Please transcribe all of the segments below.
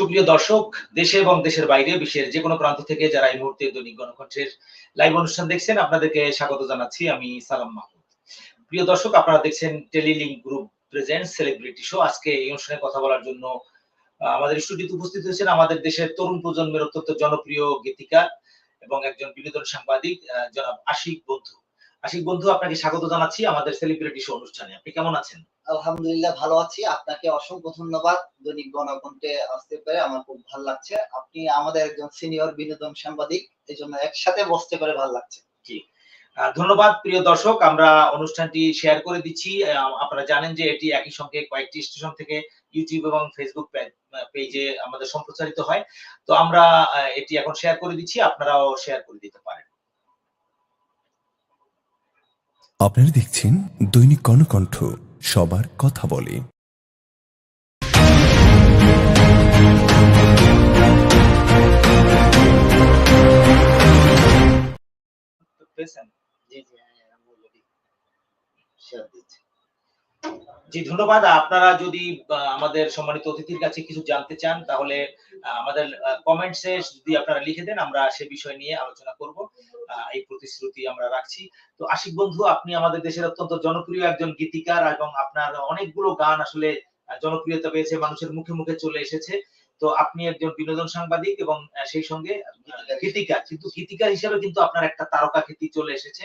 সুপ্রিয় দর্শক, দেশে এবং দেশের বাইরে, বিশ্বের যে কোনো প্রান্ত থেকে যারা এই মুহূর্তে দৈনিক গণকণ্ঠের লাইভ অনুষ্ঠান দেখছেন, আপনাদেরকে স্বাগত জানাচ্ছি আমি সালাম মাহমুদ। প্রিয় দর্শক, আপনারা দেখছেন Telelink Group present celebrity show আজকে এই অনুষ্ঠানে কথা বলার জন্য আমাদের স্টুডিওতে উপস্থিত হয়েছেন আমাদের দেশের তরুণ প্রজন্মের অত্যন্ত জনপ্রিয় গীতিকার এবং একজন বিনোদন সাংবাদিক জনাব আশিক বন্ধু। আশিক বন্ধু, আপনাকে স্বাগত জানাচ্ছি আমাদের সেলিব্রিটি শো অনুষ্ঠানে। আপনি কেমন আছেন? আলহামদুলিল্লাহ ভালো আছি। আপনাকে অসংখ্য ধন্যবাদ। দৈনিক গণকণ্ঠে আসতে পেরে আমার খুব ভালো লাগছে। আপনি আমাদের একজন সিনিয়র বিনোদন সাংবাদিক এই জন্য একসাথে বসতে পেরে ভালো লাগছে। আহ, ধন্যবাদ প্রিয় দর্শক। আমরা অনুষ্ঠানটি শেয়ার করে দিচ্ছি। আহ, আপনারা জানেন যে এটি একই সঙ্গে কয়েকটি স্টেশন থেকে ইউটিউব এবং ফেসবুক পেজে আমাদের সম্প্রচারিত হয়। তো আমরা এটি এখন শেয়ার করে দিচ্ছি। আপনারাও শেয়ার করে দিতে পারেন। আপনারা দেখছেন দৈনিক কর্ণকণ্ঠ সবার কথা বলে পেয়েছেন? হ্যাঁ, already share দিচ্ছি। জি, ধন্যবাদ। আপনারা যদি আমাদের সম্মানিত অতিথির কাছে কিছু জানতে চান, তাহলে আমাদের কমেন্টসে যদি আপনারা লিখে দেন, আমরা সে বিষয় নিয়ে আলোচনা করব। এই প্রতিশ্রুতি আমরা রাখছি। তো আশিক বন্ধু, আপনি আমাদের দেশের অত্যন্ত জনপ্রিয় একজন গীতিকার এবং আপনার অনেকগুলো গান আসলে জনপ্রিয়তা পেয়েছে, মানুষের মুখে মুখে চলে এসেছে। তো আপনি একজন বিনোদন সাংবাদিক এবং সেই সঙ্গে গীতিকার। কিন্তু গীতিকার হিসেবে কিন্তু আপনার একটা তারকা খ্যাতি চলে এসেছে।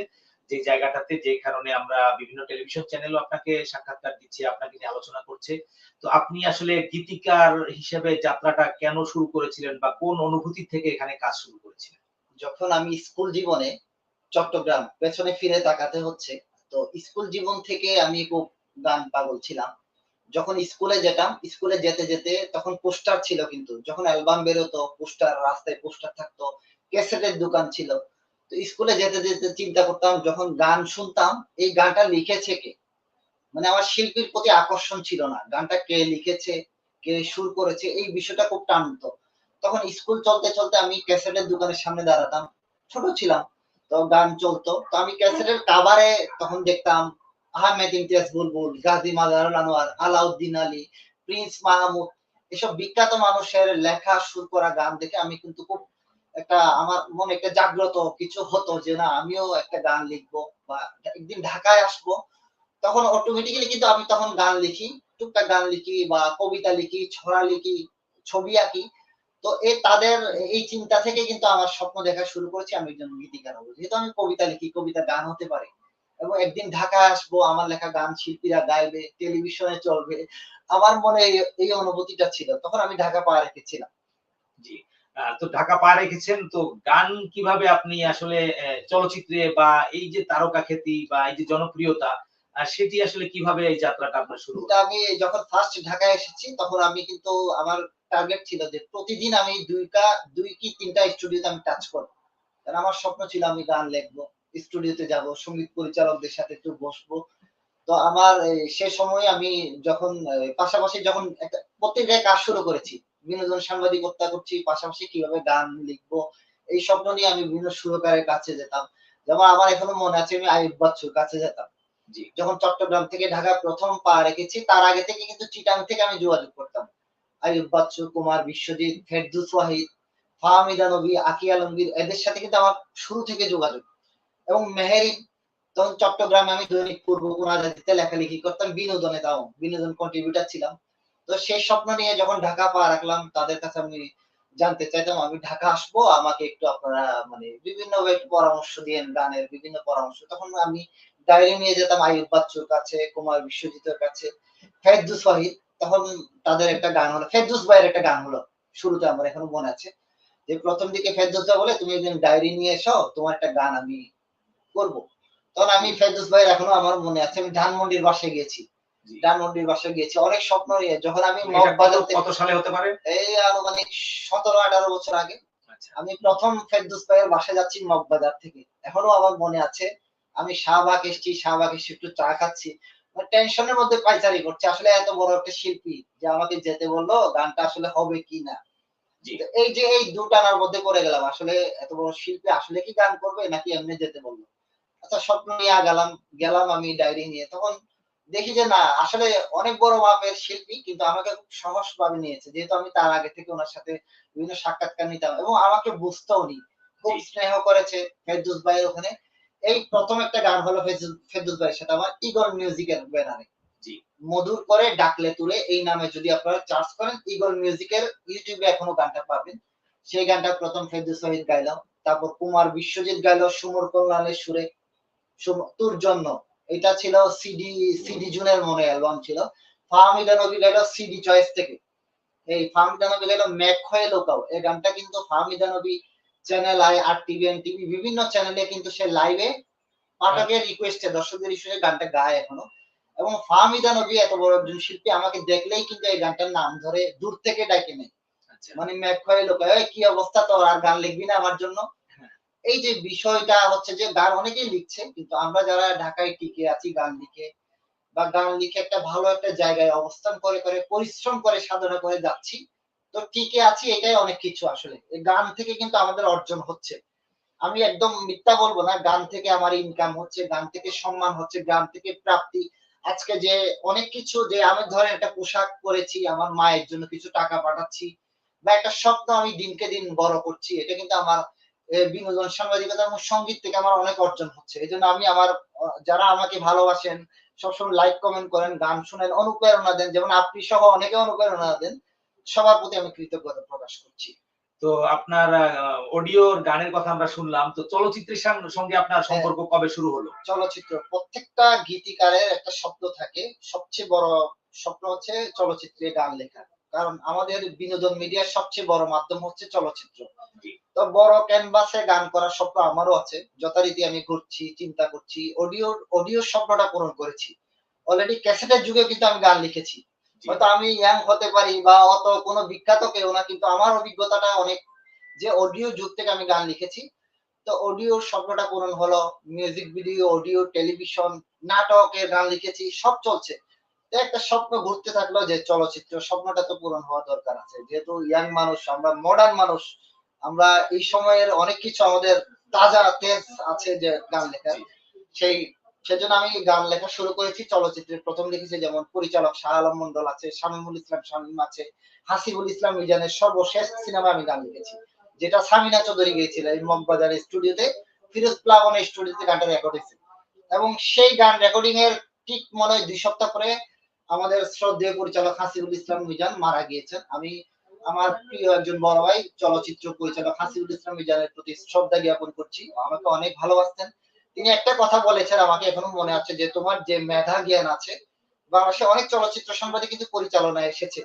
যে জায়গাটাতে যে কারণে আমরা বিভিন্ন টেলিভিশন চ্যানেলও আপনাকে সাক্ষাৎকার দিচ্ছি, আপনাকে নিয়ে আলোচনা করছে। তো আপনি আসলে গীতিকার হিসেবে যাত্রাটা কেন শুরু করেছিলেন বা কোন অনুভূতি থেকে এখানে কাজ শুরু করেছিলেন? যখন আমি স্কুল জীবনে চট্টগ্রাম পেছনে ফিরে তাকাতে হচ্ছে, তো স্কুল জীবন থেকে আমি খুব গান পাগল ছিলাম। যখন স্কুলে যেতাম, স্কুলে যেতে যেতে তখন পোস্টার ছিল কিন্তু, যখন অ্যালবাম বেরোতো, পোস্টার, রাস্তায় পোস্টার থাকতো, ক্যাসেটের দোকান ছিল স্কুলে যেতে যেতে চিন্তা করতাম, যখন গান শুনতাম, এই গানটা লিখেছে কে? মানে আমার শিল্পীর প্রতি আকর্ষণ ছিল না। গানটা কে লিখেছে, কে সুর করেছে, এই বিষয়টা খুব টানতো। তখন স্কুল চলতে চলতে আমি ক্যাসেটের দোকানের সামনে দাঁড়াতাম। ছোট ছিলাম, তো গান চলতো। তো আমি ক্যাসেটের কাভারে তখন দেখতাম, আহমেদ ইমতিয়াজ বুলবুল, গাজী মাজারুল আনোয়ার, আলাউদ্দিন আলী, প্রিন্স মাহমুদ, এসব বিখ্যাত মানুষের লেখা, সুর করা গান দেখে আমি কিন্তু খুব একটা আমার মনে একটা জাগ্রত কিছু হতো যে, না, আমিও একটা গান লিখব বা একদিন ঢাকায় আসব। তখন অটোমেটিক্যালি কিন্তু আমি তখন গান লিখি, টুকটাক গান লিখি বা কবিতা লিখি, ছড়া লিখি, ছবি আঁকি। তো এই তাদের এই চিন্তা থেকে কিন্তু আমার স্বপ্ন দেখা শুরু করেছি আমি একজন গীতিকার হব। যেহেতু আমি কবিতা লিখি, কবিতা গান হতে পারে। এবং একদিন ঢাকায় আসব, আমার লেখা গান শিল্পীরা গাইবে টেলিভিশনে চলবে, আমার মনে এই- অনুভূতিটা ছিল। তখন আমি ঢাকা পা রেখেছিলাম। জি। তো ঢাকা পা রেখেছেন, তো গান কীভাবে আপনি আসলে চলচ্চিত্রে বা এই যে তারকা খ্যাতি বা এই যে জনপ্রিয়তা সেটি আসলে কীভাবে এই যাত্রাটা আপনার শুরু আমি যখন ফার্স্ট ঢাকায় এসেছি, তখন আমি কিন্তু আমার টার্গেট ছিল যে প্রতিদিন আমি দুইটা, দুই কি তিনটা স্টুডিওতে আমি টাচ করব। কারণ আমার স্বপ্ন ছিল আমি গান লিখব স্টুডিওতে যাব, সংগীত পরিচালকদের সাথে একটু বসবো। তো আমার সে সময় আমি যখন পাশাপাশি যখন একটা প্রত্যেক জায়গায় কাজ শুরু করেছি বিনোদন সাংবাদিকতা করছি পাশাপাশি কীভাবে গান লিখব এই স্বপ্ন নিয়ে আমি বিভিন্ন সুরকারের কাছে যেতাম। যেমন আমার এখনও মনে আছে আমি আয়ুব বাচ্চুর কাছে যেতাম। জি। যখন চট্টগ্রাম থেকে ঢাকা প্রথম পা রেখেছি তার আগে থেকে কিন্তু চিটাং থেকে আমি যোগাযোগ করতাম। আয়ুব বাচ্চু কুমার বিশ্বজিৎ ফেরদুস ওয়াহিদ ফাহমিদা নবী আকি আলমগীর এদের সাথে কিন্তু আমার শুরু থেকে যোগাযোগ। এবং মেহেরিন তখন চট্টগ্রামে আমি দৈনিক পূর্ব কোনাজাতিতে লেখালেখি করতাম বিনোদনে তাও বিনোদন কন্ট্রিবিউটার ছিলাম। তো সেই স্বপ্ন নিয়ে যখন ঢাকা পা রাখলাম, তাদের কাছে আমি জানতে চাইতাম, আমি ঢাকা আসব, আমাকে একটু আপনারা মানে বিভিন্ন পরামর্শ দিয়েন, গানের বিভিন্ন পরামর্শ। তখন আমি ডায়েরি নিয়ে যেতাম আয়ুব বাচ্চুর কাছে, কুমার বিশ্বজিতের কাছে, ফেরদুস ওয়াহিদ। তখন তাদের একটা গান হলো, ফেরদুস ভাইয়ের একটা গান হলো, শুরুতে আমার এখনও মনে আছে। যে প্রথম দিকে ফেরদুস বলে, তুমি একদিন ডায়েরি নিয়ে এসো, তোমার একটা গান আমি করব। তখন আমি ফেরদুস ভাইয়ের এখনও আমার মনে আছে, আমি ধানমন্ডির বাসায় গিয়েছি। জি। ধানমন্ডির বাসায় গিয়েছি। অনেক স্বপ্ন নিয়ে। যখন আমি কত- সালে হতে পারে? এই আনুমানিক সতেরো আঠারো বছর আগে। আচ্ছা। আমি প্রথম ফেরদুস ভাইয়ের বাসায় যাচ্ছি মগবাজার থেকে। এখনও আমার মনে আছে আমি শাহবাগ এসেছি শাহবাগ এসে একটু চা খাচ্ছি। টেনশনের মধ্যে পাইচারি করছে। আসলে এত বড় একটা শিল্পী যে আমাকে যেতে বলল গানটা আসলে হবে কি না। এই যে এই দুটানার মধ্যে পড়ে গেলাম। আসলে এত বড় শিল্পী আসলে কি গান করবে নাকি এমনি যেতে বলল? আচ্ছা স্বপ্ন নিয়ে গেলাম গেলাম আমি ডায়েরি নিয়ে। তখন দেখি যে না আসলে অনেক বড় মাপের শিল্পী কিন্তু আমাকে খুব সহজ ভাবে নিয়েছে। যেহেতু আমি তার আগে থেকে ওনার সাথে বিভিন্ন সাক্ষাৎকার নিতাম এবং আমাকে বুঝতেও নি খুব স্নেহ করেছে ফেরদুস ভাইয়ের ওখানে। এই প্রথম একটা গান হলো ফেরদুস- ভাইয়ের সাথে আমার ইগল মিউজিকের ব্যানারে। জি। মধুর করে ডাকলে তুলে এই নামে যদি আপনারা চার্জ করেন ইগল মিউজিকের ইউটিউবে এখনও গানটা পাবেন। সেই গানটা প্রথম ফেরদুস শহীদ গাইলাম তারপর কুমার বিশ্বজিৎ গাইলো সুমর কল্যাণের সুরে তোর জন্য। এটা ছিল সিডি সিডি জুনের মনে অ্যালবাম ছিল। ফাহমিদা নবী গাইলো সিডি চয়েস থেকে। এই ফাহমিদা নবী গাইলো ম্যাক হয়ে লোকাও এই গানটা কিন্তু Fahmida Nabi Channel I R TV N TV বিভিন্ন চ্যানেলে কিন্তু সে লাইভে পাঠকের রিকোয়েস্টে দর্শকদের রিকোয়েস্টে গানটা গায় এখনও। এবং ফাহমিদা নবী এত বড় একজন শিল্পী আমাকে দেখলেই কিন্তু এই গানটার নাম ধরে দূর থেকে ডাকে নেয়। আচ্ছা। মানে ম্যাক হয়ে লোকায় "এই, কি অবস্থা তোর? আর গান লিখবি না আমার জন্য। এই যে বিষয়টা হচ্ছে যে গান অনেকেই লিখছে, কিন্তু আমরা যারা ঢাকায় টিকে আছি, গান লিখে বা গান লিখে একটা ভালো একটা জায়গায় অবস্থান করে করে, পরিশ্রম করে, সাধনা করে যাচ্ছি, তো টিকে আছি এটাই অনেক কিছু আসলে। গান থেকে কিন্তু আমাদের অর্জন হচ্ছে। আমি একদম মিথ্যা বলব না, গান থেকে আমার ইনকাম হচ্ছে, গান থেকে সম্মান হচ্ছে, গান থেকে প্রাপ্তি। আজকে যে অনেক কিছু, যে আমি ধরেন একটা পোশাক পরেছি, আমার মায়ের জন্য কিছু টাকা পাঠাচ্ছি, বা একটা স্বপ্ন আমি দিনকে দিন বড় করছি, এটা কিন্তু আমার বিনোদন সাংবাদিকতা এবং সংগীত থেকে আমার অনেক অর্জন হচ্ছে। এই জন্য আমি আমার যারা আমাকে ভালোবাসেন সবসময় লাইক কমেন্ট করেন গান শুনেন অনুপ্রেরণা দেন যেমন আপনি সহ অনেকে অনুপ্রেরণা দেন সবার প্রতি আমি কৃতজ্ঞতা প্রকাশ করছি। তো আপনার অডিওর গানের কথা আমরা শুনলাম তো চলচ্চিত্রের সঙ্গে আপনার হ্যাঁ। সম্পর্ক কবে শুরু হলো? চলচ্চিত্র প্রত্যেকটা গীতিকারের একটা স্বপ্ন থাকে। সবচেয়ে বড় স্বপ্ন হচ্ছে চলচ্চিত্রে গান লেখা। কারণ আমাদের বিনোদন মিডিয়ার সবচেয়ে বড় মাধ্যম হচ্ছে চলচ্চিত্র। তো বড় ক্যানভাসে গান করার স্বপ্ন আমারও আছে। যথারীতি আমি ঘুরছি চিন্তা করছি অডিও অডিও স্বপ্নটা পূরণ করেছি। অলরেডি ক্যাসেটের যুগে কিন্তু আমি গান লিখেছি। হয়তো আমি ইয়াং হতে পারি বা অত কোনো বিখ্যাত কেউ না কিন্তু আমার অভিজ্ঞতাটা অনেক যে অডিও যুগ থেকে আমি গান লিখেছি। তো অডিওর স্বপ্নটা পূরণ হলো মিউজিক ভিডিও অডিও টেলিভিশন নাটকের গান লিখেছি সব চলছে। তো একটা স্বপ্ন ঘুরতে থাকল যে চলচ্চিত্র স্বপ্নটা তো পূরণ হওয়া দরকার আছে। যেহেতু ইয়াং মানুষ আমরা মডার্ন মানুষ আমরা এই সময়ের অনেক কিছু আমাদের তাজা তেজ আছে যে গান লেখার। সেই, সেজন্য আমি গান লেখা শুরু করেছি। চলচ্চিত্রের প্রথম লিখেছি যেমন পরিচালক শাহ আলম মন্ডল আছে, শামীমুল ইসলাম শামীম আছে, হাসিবুল ইসলাম মিজানের সর্বশেষ সিনেমা আমি গান লিখেছি। যেটা সামিনা চৌধুরী গিয়েছিল এই মগবাজার স্টুডিওতে ফিরোজ প্লাবনের স্টুডিওতে গানটা রেকর্ড হয়েছে। এবং সেই গান রেকর্ডিং এর ঠিক মনে হয় দুই সপ্তাহ পরে আমাদের শ্রদ্ধেয় পরিচালক হাসিবুল ইসলাম মিজান মারা গিয়েছেন। আমি আমার প্রিয় একজন বড় ভাই, চলচ্চিত্র পরিচালক হাসিবুল ইসলাম মিজানের প্রতি শ্রদ্ধা জ্ঞাপন করছি। আমাকে অনেক ভালোবাসতেন। তিনি একটা কথা বলেছেন, আমাকে এখনও মনে আছে যে তোমার যে মেধা জ্ঞান আছে বাংলাদেশে অনেক চলচ্চিত্র সাংবাদিক কিন্তু পরিচালনায় এসেছে।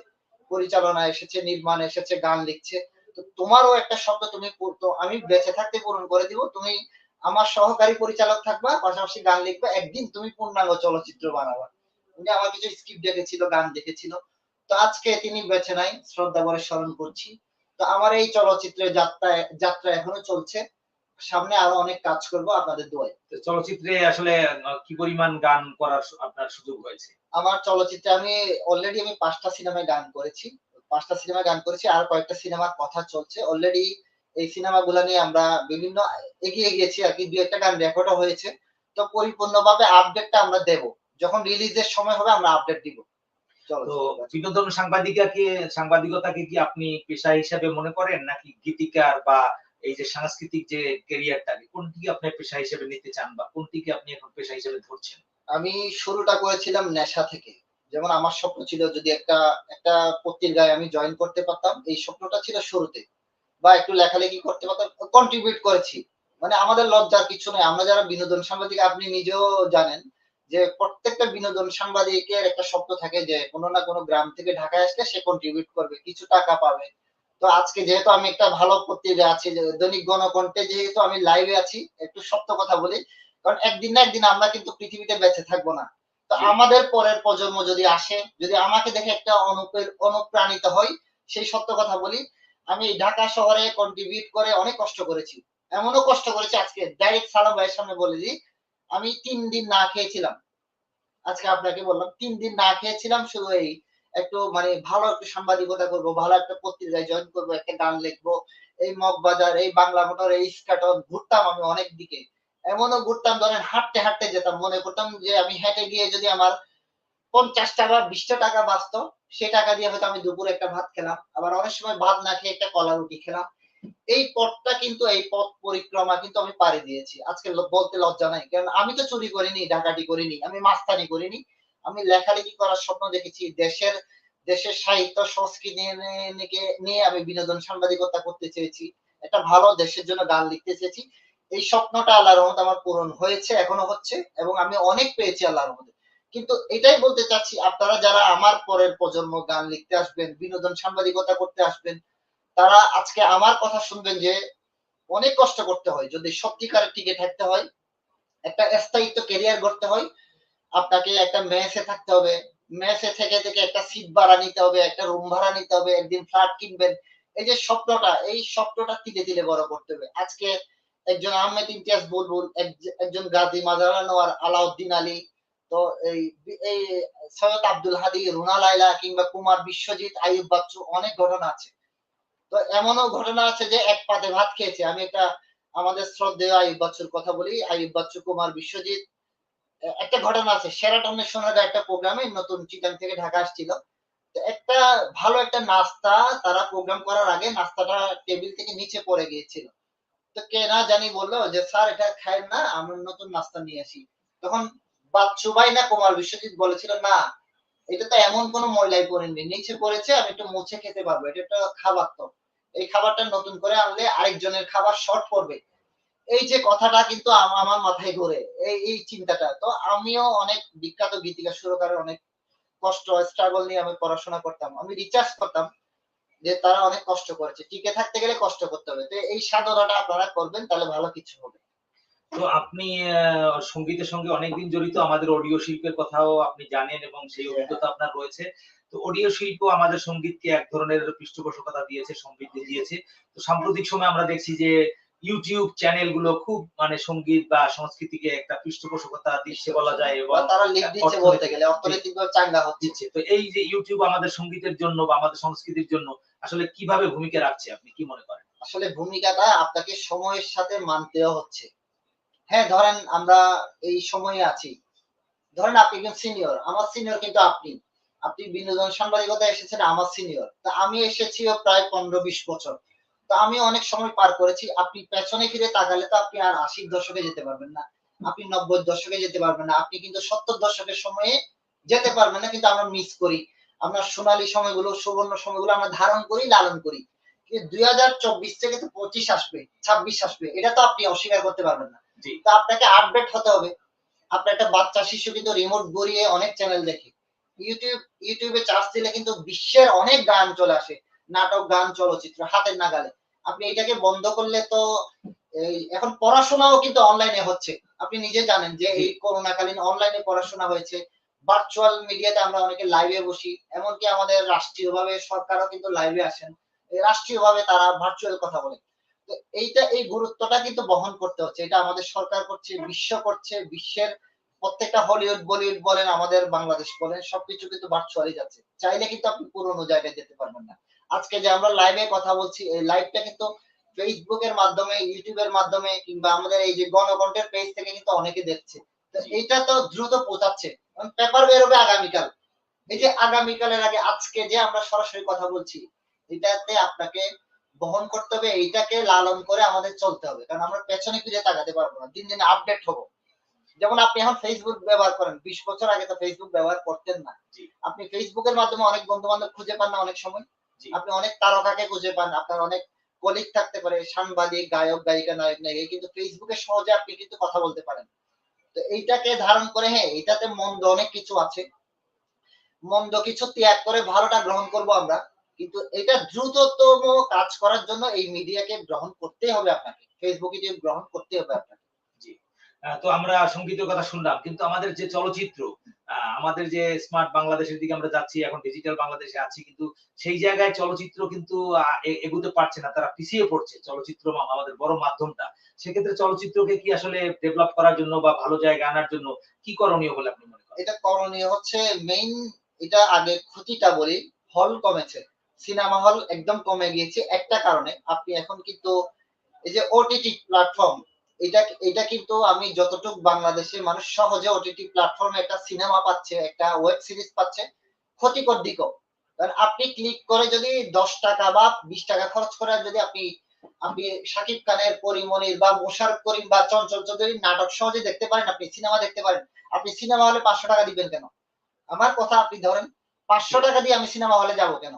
পরিচালনায় এসেছে, নির্মাণে এসেছে, গান লিখছে। তো তোমারও একটা শব্দ তুমি আমি বেঁচে থাকতে পূরণ করে দিব। তুমি আমার সহকারী পরিচালক থাকবা, পাশাপাশি গান লিখবা, একদিন তুমি পূর্ণাঙ্গ চলচ্চিত্র বানাবা। উনি আমার কিছু স্ক্রিপ্ট দেখেছিল, গান দেখেছিল। তো আজকে তিনি বেছে নাই শ্রদ্ধা করে স্মরণ করছি। তো আমার এই চলচ্চিত্রের যাত্রা যাত্রা এখনও চলছে। সামনে আরও অনেক কাজ করব আপনাদের দোয়ায়। চলচ্চিত্রে আসলে কি পরিমাণ গান করার আপনার সুযোগ হয়েছে? আমার চলচ্চিত্রে আমি অলরেডি আমি পাঁচটা সিনেমায় গান করেছি। পাঁচটা সিনেমায় গান করেছি আর কয়েকটা সিনেমার কথা চলছে। অলরেডি এই সিনেমা সিনেমাগুলো নিয়ে আমরা বিভিন্ন এগিয়ে গিয়েছি আর কি দু একটা গান রেকর্ডও হয়েছে। তো পরিপূর্ণভাবে আপডেটটা আমরা দেব। যখন রিলিজের সময় হবে আমরা আপডেট দিব। তো বিনোদন সাংবাদিকাকে সাংবাদিকতাকে কি আপনি পেশা হিসাবে মনে করেন? নাকি গীতিকার বা এই যে সাংস্কৃতিক যে ক্যারিয়ারটাকে কোনটিকে আপনি পেশা হিসেবে নিতে চান বা কোনটিকে আপনি এখন পেশা হিসেবে ধরছেন? আমি শুরুটা করেছিলাম নেশা থেকে। যেমন আমার স্বপ্ন ছিল যদি একটা একটা পত্রিকায় আমি জয়েন করতে পারতাম এই স্বপ্নটা ছিল শুরুতে। বা একটু লেখালেখি করতে পারতাম কন্ট্রিবিউট করেছি। মানে আমাদের লজ্জার কিছু নেই। আমরা যারা বিনোদন সাংবাদিক আপনি নিজেও জানেন যে প্রত্যেকটা বিনোদন সাংবাদিকের একটা স্বপ্ন থাকে যে কোনো না কোনো গ্রাম থেকে ঢাকায় আসলে সে কন্ট্রিবিউট করবে কিছু টাকা পাবে। তো আজকে যেহেতু আমি একটা ভালো পত্রিকা আছি দৈনিক গণকণ্ঠে যেহেতু আমি লাইভে আছি একটু সত্য কথা বলি কারণ একদিন না একদিন আমরা কিন্তু পৃথিবীতে বেঁচে থাকব না। তো আমাদের পরের প্রজন্ম যদি আসে যদি আমাকে দেখে একটা অনুপ্রে- অনুপ্রাণিত হয় সেই সত্য কথা বলি আমি ঢাকা শহরে কন্ট্রিবিউট করে অনেক কষ্ট করেছি। এমনও কষ্ট করেছি আজকে ডাইরেক্ট সালাম ভাইয়ের সামনে বলে দিই আমি তিন দিন না খেয়েছিলাম। আজকে আপনাকে বললাম, তিন দিন না খেয়েছিলাম, শুধু এই একটু মানে ভালো একটু সাংবাদিকতা করব, ভালো একটা পত্রিকায় জয়েন করব, একটা গান লিখব, এই মগবাজার এই বাংলা মোটর, এই স্কাটন ঘুরতাম আমি অনেক দিকে। এমনও ঘুরতাম, ধরেন হাঁটতে হাঁটতে যেতাম, মনে করতাম যে আমি হেঁটে গিয়ে যদি আমার পঞ্চাশ টাকা বিশটা টাকা বাঁচতো, সে টাকা দিয়ে হয়তো আমি দুপুরে একটা ভাত খেলাম, আবার অনেক সময় ভাত না খেয়ে একটা কলা রুটি খেলাম। এই পথটা কিন্তু, এই পথ পরিক্রমা কিন্তু আমি পাড়ি দিয়েছি। আজকে বলতে লজ্জা নাই। কারণ আমি তো চুরি করিনি, ডাকাতি করিনি, আমি মাস্তানি করিনি। আমি লেখালেখি করার স্বপ্ন দেখেছি। দেশের দেশের সাহিত্য, সংস্কৃতি নিয়ে- আমি বিনোদন সাংবাদিকতা করতে চেয়েছি। একটা ভালো দেশের জন্য গান লিখতে চেয়েছি। এই স্বপ্নটা আল্লাহর রহমত আমার পূরণ হয়েছে, এখনও হচ্ছে, এবং আমি অনেক পেয়েছি আল্লাহর রহমতে। কিন্তু এটাই বলতে চাচ্ছি, আপনারা যারা আমার পরের প্রজন্ম গান লিখতে আসবেন, বিনোদন সাংবাদিকতা করতে আসবেন তারা আজকে আমার কথা শুনবেন যে অনেক কষ্ট করতে হয়। যদি সত্যিকারের টিকে থাকতে হয়, একটা স্থায়িত্ব কেরিয়ার করতে হয়, আপনাকে একটা মেসে থাকতে হবে। মেসে থেকে থেকে একটা সিট ভাড়া নিতে হবে, একটা রুম ভাড়া নিতে হবে, একদিন ফ্ল্যাট কিনবেন। এই যে স্বপ্নটা, এই স্বপ্নটা তিলে তিলে বড় করতে হবে। আজকে একজন আহমেদ ইমতিয়াজ বুলবুল এক- একজন গাজী মাজার আনোয়ার আলাউদ্দিন আলী, তো এই এই সৈয়দ আব্দুল হাদি, রুনা লাইলা কিংবা কুমার বিশ্বজিৎ, আইয়ুব বাচ্চু, অনেক ঘটনা আছে। তো এমনও ঘটনা আছে যে এক পাতে ভাত খেয়েছে। আমি একটা আমাদের শ্রদ্ধেয় আইয়ুব বাচ্চুর কথা বলি। আইয়ুব বাচ্চু, কুমার বিশ্বজিৎ একটা ঘটনা আছে। সেরাটনের সোনার একটা প্রোগ্রামে নতুন চিটাং থেকে ঢাকা আসছিল। একটা ভালো একটা নাস্তা তারা প্রোগ্রাম করার আগে নাস্তাটা টেবিল থেকে নিচে পড়ে গিয়েছিল। তো কে না জানি বলল যে, স্যার, এটা খায় না, আমরা নতুন নাস্তা নিয়ে আসি। তখন বাচ্চু ভাই না কুমার বিশ্বজিৎ বলেছিল, না, এটা তো এমন কোনো ময়লাই পড়েনি নিচে পড়েছে, আমি একটু মুছে খেতে পারব। এটা একটা খাবার তো। এই খাবারটা নতুন করে আনলে আরেকজনের খাবার শর্ট পড়বে। এই যে কথাটা কিন্তু আমার মাথায় ঘুরে এই এই চিন্তাটা। তো আমিও অনেক বিখ্যাত গীতিকা সুরকারের অনেক কষ্ট স্ট্রাগল নিয়ে আমি পড়াশোনা করতাম। আমি রিচার্জ করতাম যে তারা অনেক কষ্ট করেছে। টিকে থাকতে গেলে কষ্ট করতে হবে। তো এই সাধনাটা আপনারা করবেন তাহলে ভালো কিছু হবে। তো আপনি সঙ্গীতের সঙ্গে অনেকদিন জড়িত আমাদের অডিও শিল্পের কথাও আপনি জানেন এবং সেই অভিজ্ঞতা আপনার রয়েছে। তো অডিও শিল্প আমাদের সঙ্গীতকে এক ধরনের পৃষ্ঠপোষকতা দিয়েছে সমৃদ্ধি দিয়েছে। তো সাম্প্রতিক সময় আমরা দেখছি যে ইউটিউব চ্যানেলগুলো খুব মানে সংগীত বা সংস্কৃতিকে একটা পৃষ্ঠপোষকতা দিচ্ছে বলা যায় এবং তারা লিখ দিচ্ছে বলতে গেলে অর্থনৈতিক চাঙ্গা হচ্ছে। তো এই যে ইউটিউব আমাদের সঙ্গীতের জন্য বা আমাদের সংস্কৃতির জন্য আসলে কীভাবে ভূমিকা রাখছে আপনি কি মনে করেন? আসলে ভূমিকাটা আপনাকে সময়ের সাথে মানতেও হচ্ছে। হ্যাঁ ধরেন আমরা এই সময়ে আছি। ধরেন আপনি একজন সিনিয়র আমার সিনিয়র কিন্তু আপনি। আপনি বিনোদন সাংবাদিকতা এসেছেন আমার সিনিয়র তা আমি এসেছিও প্রায় পনেরো বিশ বছর। তো আমি অনেক সময় পার করেছি। আপনি পেছনে ফিরে তাকালে তো আপনি আর আশির দশকে যেতে পারবেন না। আপনি নব্বই দশকে যেতে পারবেন না। আপনি কিন্তু সত্তর দশকের সময়ে যেতে পারবেন না কিন্তু আমরা মিস করি। আমরা সোনালী সময়গুলো সুবর্ণ সময়গুলো আমরা ধারণ করি লালন করি। দুই হাজার চব্বিশ থেকে তো পঁচিশ আসবে ছাব্বিশ আসবে এটা তো আপনি অস্বীকার করতে পারবেন না। জি। তো আপনাকে আপডেট হতে হবে। আপনার একটা বাচ্চা শিশু কিন্তু রিমোট গড়িয়ে অনেক চ্যানেল দেখে। ইউটিউব ইউটিউবে চার্জ দিলে কিন্তু বিশ্বের অনেক গান চলে আসে। নাটক, গান, চলচ্চিত্র, হাতের নাগালে। আপনি এটাকে বন্ধ করলে তো এখন পড়াশোনাও কিন্তু অনলাইনে হচ্ছে। আপনি নিজে জানেন যে এই করোনাকালীন অনলাইনে পড়াশোনা হয়েছে। ভার্চুয়াল মিডিয়াতে আমরা অনেকে লাইভে বসি, এমনকি আমাদের রাষ্ট্রীয়ভাবে সরকারও কিন্তু লাইভে আসেন। রাষ্ট্রীয়ভাবে তারা ভার্চুয়াল কথা বলে। তো এইটা, এই গুরুত্বটা কিন্তু বহন করতে হচ্ছে। এটা আমাদের সরকার করছে, বিশ্ব করছে, বিশ্বের প্রত্যেকটা হলিউড বলিউড বলেন, আমাদের বাংলাদেশ বলেন, সবকিছু কিন্তু ভার্চুয়ালি যাচ্ছে। চাইলে কিন্তু আপনি পুরোনো জায়গায় যেতে পারবেন না। আজকে যে আমরা লাইভে কথা বলছি, এই লাইভটা কিন্তু ফেসবুকের মাধ্যমে ইউটিউবের মাধ্যমে, কিংবা আমাদের এই যে গণকণ্ঠের পেজ থেকে কিন্তু অনেকে দেখছে। তো এইটা তো দ্রুত পৌঁছাচ্ছে। পেপার বেরোবে আগামীকাল। এই যে আগামীকালের আগে, আজকে যে আমরা সরাসরি কথা বলছি, এটাতে আপনাকে বহন করতে হবে, এইটাকে লালন করে আমাদের চলতে হবে। কারণ আমরা পেছনে ফিরে তাকাতে পারব না। দিন দিন আপডেট হব। যেমন আপনি এখন ফেসবুক ব্যবহার করেন বিশ বছর আগে তো ফেসবুক ব্যবহার করতেন না। আপনি ফেসবুকের মাধ্যমে অনেক বন্ধু বান্ধব খুঁজে পান না অনেক সময়? আপনি অনেক তারকাকে খুঁজে পান আপনার অনেক কলিগ থাকতে পারে সাংবাদিক গায়ক গায়িকা নায়ক নায়িকা কিন্তু ফেসবুকে সহজে আপনি কিন্তু কথা বলতে পারেন। তো এইটাকে ধারণ করে হ্যাঁ এটাতে মন্দ অনেক কিছু আছে। মন্দ কিছু ত্যাগ করে ভালোটা গ্রহণ করব আমরা কিন্তু এটা দ্রুততম কাজ করার জন্য এই মিডিয়াকে গ্রহণ করতেই হবে আপনাকে। ফেসবুক গ্রহণ করতেই হবে আপনাকে। তো আমরা সঙ্গীতের কথা শুনলাম, কিন্তু আমাদের যে চলচ্চিত্র আমাদের যে স্মার্ট বাংলাদেশের দিকে আমরা যাচ্ছি, এখন ডিজিটাল বাংলাদেশে আছি, কিন্তু সেই জায়গায় চলচ্চিত্র কিন্তু এগুতে পারছে না, তারা পিছিয়ে পড়ছে চলচ্চিত্র আমাদের বড় মাধ্যমটা। সেক্ষেত্রে চলচ্চিত্রকে কি আসলে ডেভেলপ করার জন্য বা ভালো জায়গা আনার জন্য কি করণীয় বলে আপনি মনে করেন? এটা করণীয় হচ্ছে মেইন এটা আগে ক্ষতিটা বলি হল কমেছে। সিনেমা হল একদম কমে গিয়েছে একটা কারণে। আপনি এখন কিন্তু, এই যে ওটিটি প্ল্যাটফর্ম এটা এটা কিন্তু আমি যতটুকু বাংলাদেশে মানুষ সহজে ওটিটি প্ল্যাটফর্মে একটা সিনেমা পাচ্ছে, একটা ওয়েব সিরিজ পাচ্ছে, ক্ষতিকর দিকও। কারণ আপনি ক্লিক করে যদি দশ টাকা বা বিশ টাকা খরচ করে যদি আপনি আপনি শাকিব খানের পরিমণির বা মোশারফ করিম বা চঞ্চল চৌধুরীর নাটক সহজে দেখতে পারেন, আপনি সিনেমা দেখতে পারেন। আপনি সিনেমা হলে পাঁচশো টাকা দিবেন কেন? আমার কথা আপনি ধরেন, পাঁচশো টাকা দিয়ে আমি সিনেমা হলে যাব কেন?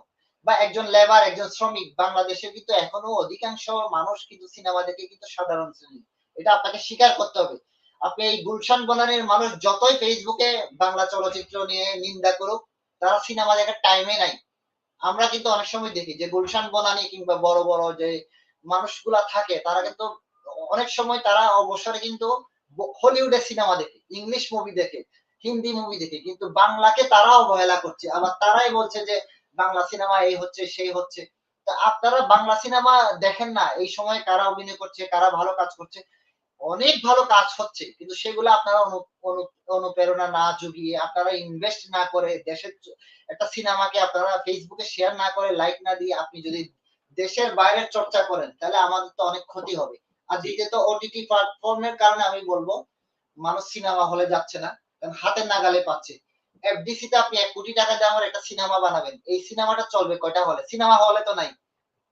বা একজন লেবার একজন শ্রমিক বাংলাদেশে কিন্তু এখনও অধিকাংশ মানুষ কিন্তু সিনেমা দেখে কিন্তু সাধারণ শ্রেণি। এটা আপনাকে স্বীকার করতে হবে। আপনি এই গুলশান বনানীর মানুষ যতই ফেসবুকে বাংলা চলচ্চিত্র নিয়ে নিন্দা করুক, তারা সিনেমা দেখার টাইমে নাই। আমরা কিন্তু অনেক সময় দেখি যে গুলশান বনানী কিংবা বড় বড় যে মানুষগুলা থাকে, তারা কিন্তু অনেক সময় তারা অবসরে কিন্তু ব- হলিউডে সিনেমা দেখে ইংলিশ মুভি দেখে হিন্দি মুভি দেখে, কিন্তু বাংলাকে তারা অবহেলা করছে। আবার তারাই বলছে যে বাংলা সিনেমা এই হচ্ছে, সেই হচ্ছে। তা আপনারা বাংলা সিনেমা দেখেন না, এই সময় কারা অভিনয় করছে, কারা ভালো কাজ করছে অনেক ভালো কাজ হচ্ছে কিন্তু সেগুলো আপনারা অনু- অনু- অনুপ্রেরণা না জুগিয়ে আপনারা ইনভেস্ট না করে দেশের একটা সিনেমাকে আপনারা ফেসবুকে শেয়ার না করে লাইক না দিয়ে আপনি যদি দেশের বাইরের চর্চা করেন তাহলে আমাদের তো অনেক ক্ষতি হবে। আর দ্বিতীয়ত ওটিটি প্ল্যাটফর্মের কারণে আমি বলব মানুষ সিনেমা হলে যাচ্ছে না কারণ হাতের নাগালে পাচ্ছে। এফডিসি তে আপনি এক কোটি টাকা দিয়ে আমার একটা সিনেমা বানাবেন এই সিনেমাটা চলবে কয়টা হলে সিনেমা হলে তো নাই।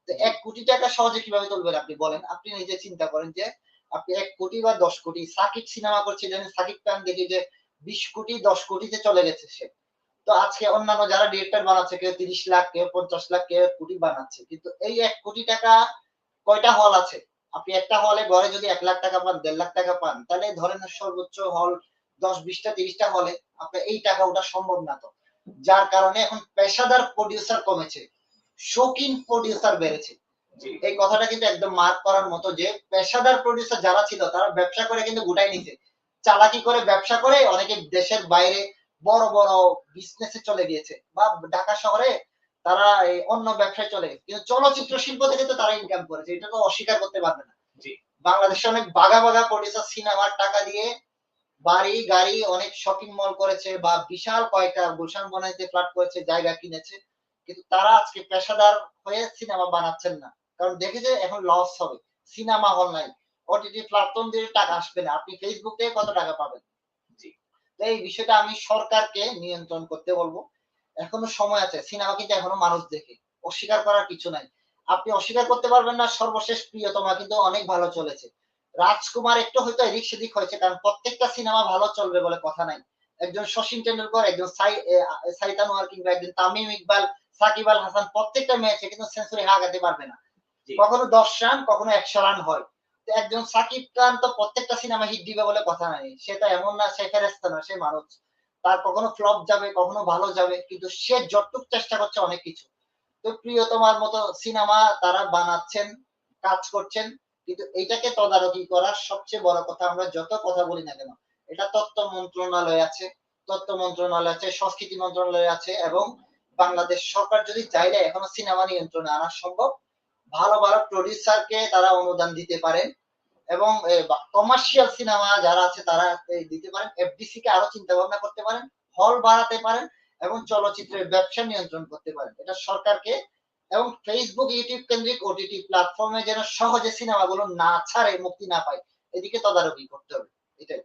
এক কোটি টাকা সহজে কীভাবে তুলবেন আপনি বলেন? আপনি নিজে চিন্তা করেন যে আপনি এক কোটি বা দশ কোটি, সাকিব সিনেমা করছে জানেন সাকিব খান দেখি যে বিশ কোটি, দশ কোটিতে চলে গেছে সে। তো আজকে অন্যান্য যারা ডিরেক্টর বানাচ্ছে, কেউ তিরিশ লাখ, কেউ পঞ্চাশ লাখ, কেউ কোটি বানাচ্ছে। কিন্তু এই এক কোটি টাকা কয়টা হল আছে? আপনি একটা হলে ঘরে যদি এক লাখ টাকা পান, দেড় লাখ টাকা পান, তাহলে ধরেন সর্বোচ্চ হল দশ, বিশটা, তিরিশটা হলে আপনার এই টাকা ওটা সম্ভব না তো। যার কারণে এখন পেশাদার প্রডিউসার কমেছে, শৌখিন প্রডিউসার বেড়েছে। এই কথাটা কিন্তু একদম মার্ক করার মতো যে পেশাদার প্রডিউসার যারা ছিল তারা ব্যবসা করে কিন্তু গুটাই নিছে। চালাকি করে ব্যবসা করে অনেকে দেশের বাইরে বড় বড় বিজনেসে চলে গিয়েছে বা ঢাকা শহরে তারা এই অন্য ব্যবসায় চলে গেছে। কিন্তু চলচ্চিত্র শিল্প থেকে তো তারা ইনকাম করেছে এটা তো অস্বীকার করতে পারবে না। বাংলাদেশে অনেক বাঘা বাঘা প্রডিউসার সিনেমার টাকা দিয়ে বাড়ি গাড়ি অনেক শপিং মল করেছে বা বিশাল কয়েকটা গুলশান বনাইতে ফ্ল্যাট করেছে জায়গা কিনেছে। কিন্তু তারা আজকে পেশাদার হয়ে সিনেমা বানাচ্ছেন না। কারণ দেখেছে এখন লস হবে। সিনেমা হল নাই। ওটিটি প্ল্যাটফর্ম দিয়ে টাকা আসবে না। আপনি ফেসবুক থেকে কত টাকা পাবেন? জি। তো এই বিষয়টা আমি সরকারকে নিয়ন্ত্রণ করতে বলব। এখনও সময় আছে। সিনেমা কিন্তু এখনও মানুষ দেখে। অস্বীকার করার কিছু নাই। আপনি অস্বীকার করতে পারবেন না। সর্বশেষ প্রিয়তমা কিন্তু অনেক ভালো চলেছে। রাজকুমার একটু হয়তো এদিক সেদিক হয়েছে কারণ প্রত্যেকটা সিনেমা ভালো চলবে বলে কথা নাই। একজন শচীন টেন্ডুলকর একজন সাই সাইত কিংবা একজন তামিম ইকবাল সাকিব আল হাসান প্রত্যেকটা ম্যাচে কিন্তু সেঞ্চুরি হাগাতে পারবে না। কখনো দশ রান, কখনো একশো রান হয়। একজন সাকিব খান তো প্রত্যেকটা সিনেমা হিট দিবে বলে কথা নাই। সে তো এমন না, সে ফেরেস্তা না, সে মানুষ। তার কখনো ফ্লপ যাবে, কখনো ভালো যাবে, কিন্তু সে যতটুক চেষ্টা করছে অনেক কিছু। তো প্রিয়তমার মতো সিনেমা তারা বানাচ্ছেন, কাজ করছেন, কিন্তু এইটাকে তদারকি করার সবচেয়ে বড় কথা আমরা যত কথা বলি না কেন, এটা তত্ত্ব মন্ত্রণালয় আছে। তত্ত্ব মন্ত্রণালয় আছে, সংস্কৃতি মন্ত্রণালয় আছে এবং বাংলাদেশ সরকার যদি চাইলে এখনও সিনেমা নিয়ন্ত্রণে আনা সম্ভব ভালো ভালো প্রডিউসারকে তারা অনুদান দিতে পারেন এবং কমার্শিয়াল সিনেমা যারা আছে তারা দিতে পারেন। এফডিসি কে আরও চিন্তা ভাবনা করতে পারেন হল বাড়াতে পারেন এবং চলচ্চিত্রের ব্যবসা নিয়ন্ত্রণ করতে পারেন। এটা সরকারকে এবং ফেসবুক ইউটিউব কেন্দ্রিক ওটিটি প্ল্যাটফর্মে যেন সহজে সিনেমাগুলো না ছাড়ে, মুক্তি না পায়, এদিকে তদারকি করতে হবে। এটাই।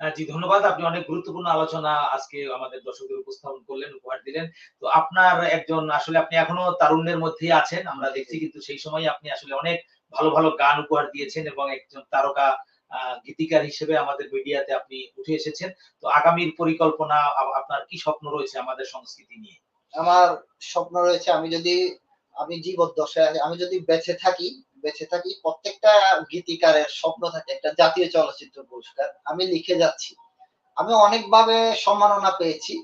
জি ধন্যবাদ। আপনি অনেক গুরুত্বপূর্ণ আলোচনা আজকে আমাদের দর্শকদের উপস্থাপন করলেন উপহার দিলেন। তো আপনার একজন আসলে আপনি এখনও তারুণ্যের মধ্যেই আছেন আমরা দেখছি কিন্তু সেই সময় আপনি আসলে অনেক ভালো ভালো গান উপহার দিয়েছেন এবং একজন তারকা গীতিকার হিসেবে আমাদের মিডিয়াতে আপনি উঠে এসেছেন। তো আগামীর পরিকল্পনা আপনার কি স্বপ্ন রয়েছে আমাদের সংস্কৃতি নিয়ে? আমার স্বপ্ন রয়েছে আমি যদি আমি জীবদ্দশায় আমি যদি বেঁচে থাকি বেঁচে থাকি, প্রত্যেকটা গীতিকারের স্বপ্ন থাকে একটা জাতীয় চলচ্চিত্র পুরস্কার। আমি লিখে যাচ্ছি। আমি অনেকভাবে সম্মাননা পেয়েছি।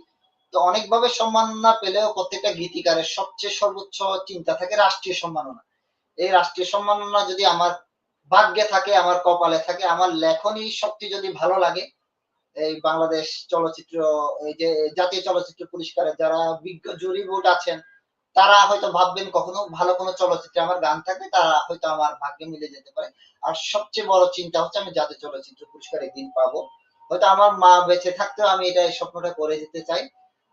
তো অনেকভাবে সম্মাননা পেলেও প্রত্যেকটা গীতিকারের সবচেয়ে সর্বোচ্চ চিন্তা থাকে রাষ্ট্রীয় সম্মাননা। এই রাষ্ট্রীয় সম্মাননা যদি আমার ভাগ্যে থাকে, আমার কপালে থাকে, আমার লেখনী শক্তি যদি ভালো লাগে, এই বাংলাদেশ চলচ্চিত্র, এই যে জাতীয় চলচ্চিত্র পুরস্কারে যারা বিজ্ঞ জুরি বোর্ড আছেন তারা হয়তো ভাববেন কখনো ভালো কোনো চলচ্চিত্রে আমার গান থাকবে, তারা হয়তো আমার ভাগ্যে মিলে যেতে পারে। আর সবচেয়ে বড় চিন্তা হচ্ছে আমি জাতীয় চলচ্চিত্র পুরস্কার একদিন পাবো। হয়তো আমার মা বেঁচে থাকতেও আমি এটা এই স্বপ্নটা করে যেতে চাই।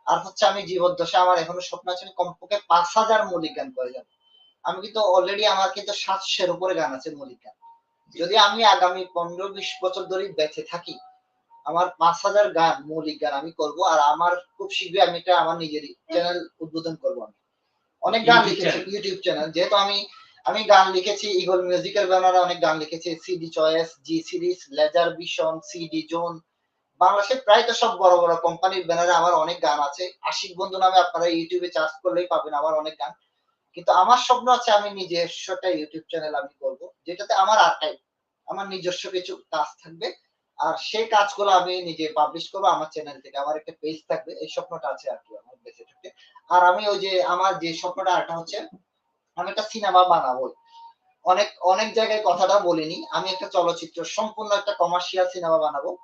আর হচ্ছে আমি জীবদ্দশা আমার এখনও স্বপ্ন আছে আমি কমপক্ষে পাঁচ হাজার মৌলিক গান করে যাব। আমি কিন্তু অলরেডি আমার কিন্তু সাতশের উপরে গান আছে মৌলিক গান। যদি আমি আগামী পনেরো বিশ বছর ধরে বেঁচে থাকি, আমার পাঁচ হাজার গান মৌলিক গান আমি করব, আর আমার খুব শীঘ্রই আমি এটা আমার নিজেরই চ্যানেল উদ্বোধন করব আমি। অনেক গান লিখেছি ইউটিউব চ্যানেল যেহেতু আমি আমি গান লিখেছি ইগল মিউজিকের ব্যানারে অনেক গান লিখেছি CD Choice G Series Laser Vision CD Zone বাংলাদেশের প্রায় তো সব বড় বড় কোম্পানির ব্যানারে আমার অনেক গান আছে। আশিক বন্ধু নামে আপনারা ইউটিউবে চার্জ করলেই পাবেন আমার অনেক গান। কিন্তু আমার স্বপ্ন আছে আমি নিজস্ব একটা ইউটিউব চ্যানেল আমি করব যেটাতে আমার আর্কাইভ আমার নিজস্ব কিছু কাজ থাকবে। আর সেই কাজগুলো আমি নিজে পাবলিশ করব আমার চ্যানেল থেকে আমার একটা পেজ থাকবে এই স্বপ্নটা আছে আর কি। আর আমি ওই যে আমার যে স্বপ্নটা আরেকটা হচ্ছে আমি একটা সিনেমা বানাবো অনেক অনেক জায়গায় কথাটা বলিনি। আমি একটা চলচ্চিত্র সম্পূর্ণ একটা কমার্শিয়াল সিনেমা বানাবো।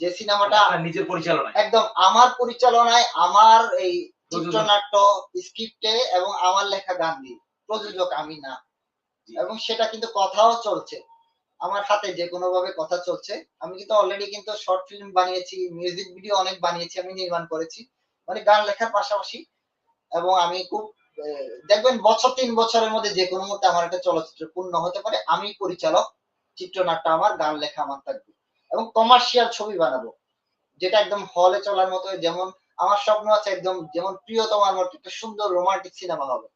যে সিনেমাটা নিজের পরিচালনায়? একদম আমার পরিচালনায় আমার এই চিত্রনাট্য স্ক্রিপ্টে এবং আমার লেখা গান দিয়ে। প্রযোজক আমি না। এবং সেটা কিন্তু কথাও চলছে। আমার হাতে যে কোনো ভাবে কথা চলছে। আমি কিন্তু অলরেডি কিন্তু শর্ট ফিল্ম বানিয়েছি মিউজিক ভিডিও অনেক বানিয়েছি আমি নির্মাণ করেছি। মানে গান লেখার পাশাপাশি এবং আমি খুব দেখবেন বছর তিন বছরের মধ্যে যে কোনো মুহূর্তে আমার একটা চলচ্চিত্র পূর্ণ হতে পারে আমি পরিচালক চিত্রনাট্য আমার গান লেখা আমার থাকবে এবং কমার্শিয়াল ছবি বানাবো যেটা একদম হলে চলার মতো যেমন আমার স্বপ্ন আছে একদম যেমন প্রিয়তমার মতো একটা সুন্দর রোমান্টিক সিনেমা হবে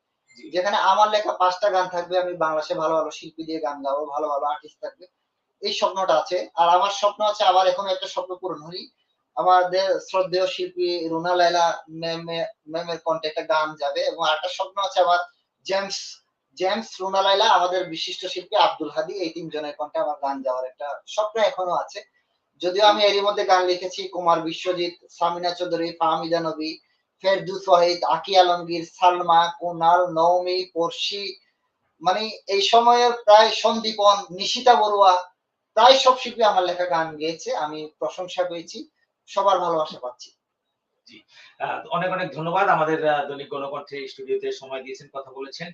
যেখানে আমার লেখা পাঁচটা গান থাকবে আমি বাংলাদেশে ভালো ভালো শিল্পী দিয়ে গান গাবো ভালো ভালো আর্টিস্ট থাকবে এই স্বপ্নটা আছে আর আমার স্বপ্ন আছে আবার এখন একটা স্বপ্ন পূরণ হলি আমাদের শ্রদ্ধেয় শিল্পী রুনা লাইলা ম্যামের কণ্ঠে একটা গান যাবে এবং আরেকটা স্বপ্ন আছে আমার, জেমস জেমস রুনা লাইলা আমাদের বিশিষ্ট শিল্পী আব্দুল হাদি, এই তিনজনের কণ্ঠে আমার গান যাওয়ার একটা স্বপ্ন এখনও আছে। যদিও আমি এরই মধ্যে গান লিখেছি, কুমার বিশ্বজিৎ, সামিনা চৌধুরী, ফাহমিদা নবী, ফেরদুস ওয়াহিদ আকি আলমগীর, সালমা, কুনাল নৌমি পড়শি মানে এই সময়ের প্রায় সন্দীপন, নিশিতা বড়ুয়া, প্রায় সব শিল্পী আমার লেখা গান গেয়েছে, আমি প্রশংসা পেয়েছি। সবার ভালোবাসা পাচ্ছি। আহ, অনেক অনেক ধন্যবাদ। আমাদের দৈনিক গণকণ্ঠে স্টুডিওতে সময় দিয়েছেন কথা বলেছেন।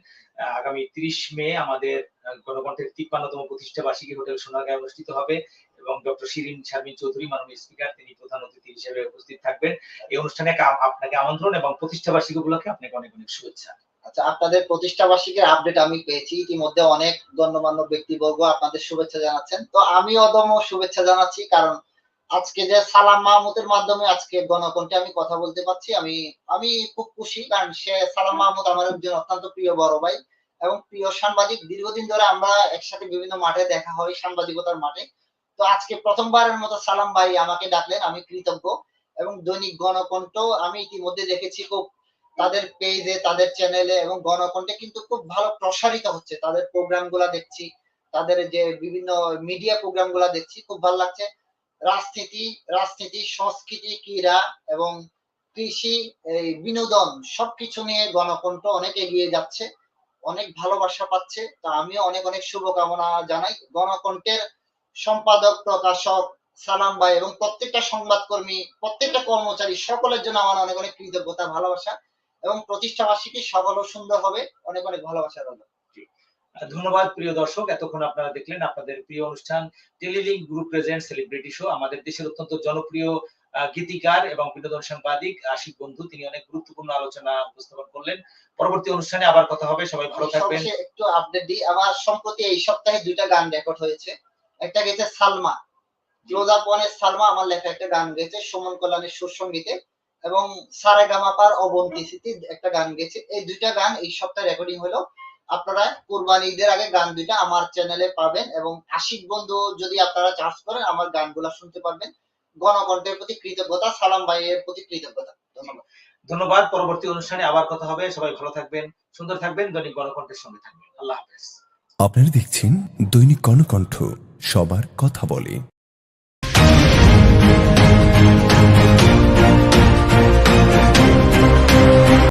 আগামী তিরিশ মে আমাদের গণকণ্ঠের তিপ্পান্নতম প্রতিষ্ঠা বার্ষিকী হোটেল সোনারগাঁয়ে অনুষ্ঠিত হবে এবং ডক্টর শিরিন শারমিন চৌধুরী মাননীয় স্পিকার তিনি প্রধান অতিথি হিসেবে উপস্থিত থাকবেন। এই অনুষ্ঠানে আপনাকে আমন্ত্রণ এবং প্রতিষ্ঠা বার্ষিকী উপলক্ষে আপনাকে অনেক অনেক শুভেচ্ছা। আচ্ছা আপনাদের প্রতিষ্ঠা বার্ষিকীর আপডেট আমি পেয়েছি। ইতিমধ্যে অনেক গণ্যমান্য ব্যক্তিবর্গ আপনাদের শুভেচ্ছা জানাচ্ছেন। তো আমি অদম্য শুভেচ্ছা জানাচ্ছি কারণ আজকে যে সালাম মাহমুদের মাধ্যমে আজকে গণকণ্ঠে আমি কথা বলতে পারছি আমি আমি খুব খুশি কারণ সে সালাম মাহমুদ আমার একজন অত্যন্ত প্রিয় বড় ভাই এবং প্রিয় সাংবাদিক। দীর্ঘদিন ধরে আমরা একসাথে বিভিন্ন মাঠে দেখা হয় সাংবাদিকতার মাঠে। তো আজকে প্রথমবারের মতো সালাম ভাই আমাকে ডাকলেন আমি কৃতজ্ঞ এবং দৈনিক গণকণ্ঠ আমি ইতিমধ্যে দেখেছি খুব তাদের পেজে তাদের চ্যানেলে এবং গণকণ্ঠে কিন্তু খুব ভালো প্রসারিত হচ্ছে। তাদের প্রোগ্রামগুলা দেখছি তাদের যে বিভিন্ন মিডিয়া প্রোগ্রামগুলা দেখছি খুব ভালো লাগছে। রাজনীতি রাজনীতি, সংস্কৃতি, ক্রীড়া এবং কৃষি, এই বিনোদন সবকিছু নিয়ে গণকণ্ঠ অনেক এগিয়ে যাচ্ছে, অনেক ভালোবাসা পাচ্ছে। তা আমিও অনেক অনেক শুভকামনা জানাই। গণকণ্ঠের সম্পাদক, প্রকাশক, সালাম ভাই এবং প্রত্যেকটা সংবাদকর্মী, প্রত্যেকটা কর্মচারী, সকলের জন্য আমার অনেক অনেক কৃতজ্ঞতা, ভালোবাসা এবং প্রতিষ্ঠা বার্ষিকী সকলও সুন্দর হবে। অনেক অনেক ভালোবাসা রইল। ধন্যবাদ প্রিয় দর্শক এতক্ষণ আপনারা দেখলেন আপনাদের প্রিয় অনুষ্ঠান Telelink Group present celebrity show আমাদের দেশের অত্যন্ত জনপ্রিয় গীতিকার এবং বিনোদন সাংবাদিক আশিক বন্ধু তিনি অনেক গুরুত্বপূর্ণ আলোচনা উপস্থাপন করলেন। পরবর্তী অনুষ্ঠানে আবার কথা হবে সবাই ভালো থাকবেন। একটু আপডেট দিই আমার সম্প্রতি এই সপ্তাহে দুইটা গান রেকর্ড হয়েছে। একটা গেছে সালমা ক্লোজ আপ ওয়ানের সালমা আমার লেখা একটা গান গেছে সুমন কল্যাণের সুর সঙ্গীতে এবং সারে গামাপার অবন্তি স্মৃতি একটা গান গেছে এই দুইটা গান এই সপ্তাহে রেকর্ডিং হলো। আপনারা কোরবানি ঈদের আগে গান দুইটা আমার চ্যানেলে পাবেন এবং আশিক বন্ধু যদি আপনারা চার্জ করেন আমার গানগুলা শুনতে পারবেন। গণকণ্ঠের প্রতি কৃতজ্ঞতা সালাম ভাইয়ের প্রতি কৃতজ্ঞতা। ধন্যবাদ। ধন্যবাদ। পরবর্তী অনুষ্ঠানে আবার কথা হবে। সবাই ভালো থাকবেন সুন্দর থাকবেন দৈনিক গণকণ্ঠের সঙ্গে থাকবেন। আল্লাহ হাফেজ। আপনারা দেখছেন দৈনিক গণকণ্ঠ সবার কথা বলে।